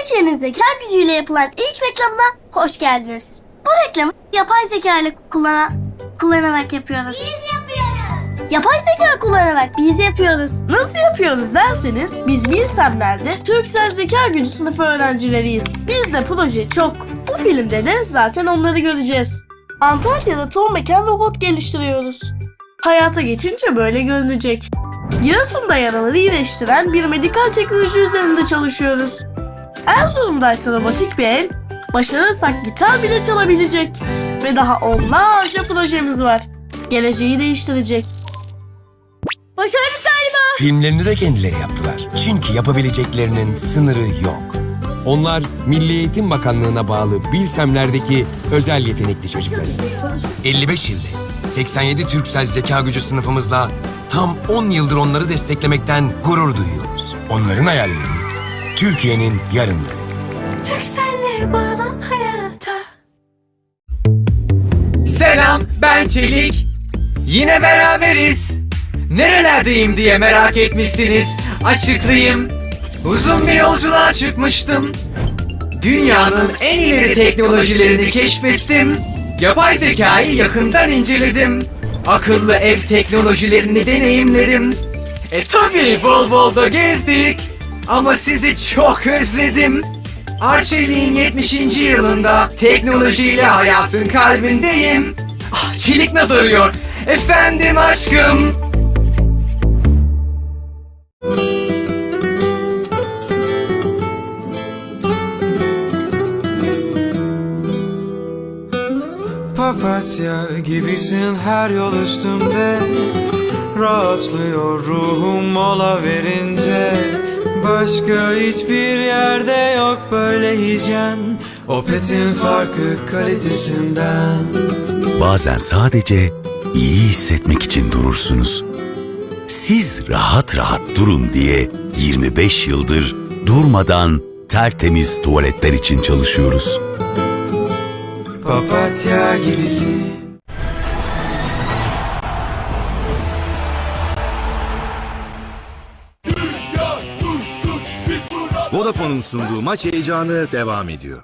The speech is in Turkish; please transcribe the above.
Türkiye'nin zeka gücüyle yapılan ilk reklamına hoş geldiniz. Bu reklamı yapay zeka ile kullanan, kullanarak yapıyoruz. Biz yapıyoruz. Yapay zeka kullanarak biz yapıyoruz. Nasıl yapıyoruz derseniz biz Bilsemler'de Türksel Zeka Gücü sınıfı öğrencileriyiz. Biz de proje çok. Bu filmde de zaten onları göreceğiz. Antalya'da Tom Mekan robot geliştiriyoruz. Hayata geçince böyle görünecek. Giresun'da yaraları iyileştiren bir medikal teknoloji üzerinde çalışıyoruz. Erzurum'daysa robotik bir el, başarırsak gitar bile çalabilecek. Ve daha onlarca projemiz var. Geleceği değiştirecek. Başardık galiba. Filmlerini de kendileri yaptılar. Çünkü yapabileceklerinin sınırı yok. Onlar Milli Eğitim Bakanlığı'na bağlı Bilsemler'deki özel yetenekli çocuklarımız. 55 yıldır 87 Türksel Zeka Gücü sınıfımızla tam 10 yıldır onları desteklemekten gurur duyuyoruz. Onların hayalleri, Türkiye'nin yarınları. Türkcell'le bağlan hayata. Selam ben Çelik. Yine beraberiz. Nerelerdeyim diye merak etmişsiniz. Açıklayayım. Uzun bir yolculuğa çıkmıştım. Dünyanın en ileri teknolojilerini keşfettim. Yapay zekayı yakından inceledim. Akıllı ev teknolojilerini deneyimledim. E tabi bol bol da gezdik. Ama sizi çok özledim. Arçelik'in 70. yılında teknolojiyle hayatın kalbindeyim. Ah, Çelik nasıl arıyor? Efendim aşkım. Papatya gibisin her yol üstümde Rahatlıyor ruhum mola verince Başka hiçbir yerde yok böyle hijyen O petin farkı kalitesinden Bazen sadece iyi hissetmek için durursunuz. Siz rahat rahat durun diye 25 yıldır durmadan tertemiz tuvaletler için çalışıyoruz. Papatya gibisin Vodafone'un sunduğu maç heyecanı devam ediyor.